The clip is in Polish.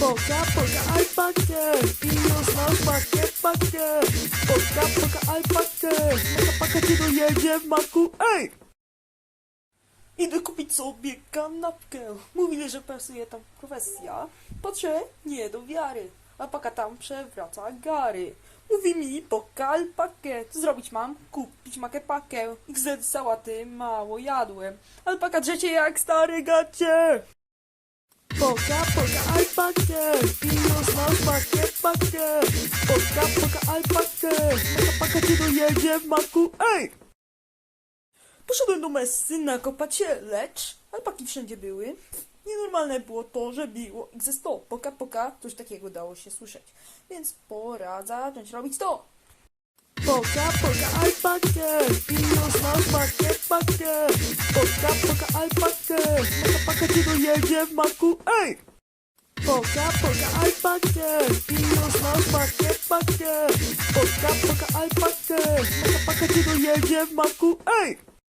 Poka, poka, alpakę I już masz pakę, pakę Poka, poka, alpakę Maka, paka cię dojedzie w maku, ej! Idę kupić sobie kanapkę. Mówili, że pasuje tam profesja. Patrzę, nie do wiary. Alpaka tam przewraca gary. Mówi mi, poka alpakę. Co zrobić mam? Kupić makę pakę. XZ sałaty mało jadłem. Alpaka drzecie jak stary gacie. Poka, poka, alpakę już masz pakę, pakę Poka, poka, alpakę Maka, paka cię dojedzie w maku, ej! Poszedłem do Messy nakopać się, lecz alpaki wszędzie były. Nienormalne było to, że biło XS100. Poka, poka, coś takiego dało się słyszeć. Więc pora zacząć robić to. Poka, poka, alpakę już masz pakę, pakę Poka, poka, alpakę Maka, paka cię dojedzie w maku, ej! Poka, poka, alpakę I już masz pakę, pakę Poka, poka, alpakę Maka, paka cię dojedzie w maku, ej!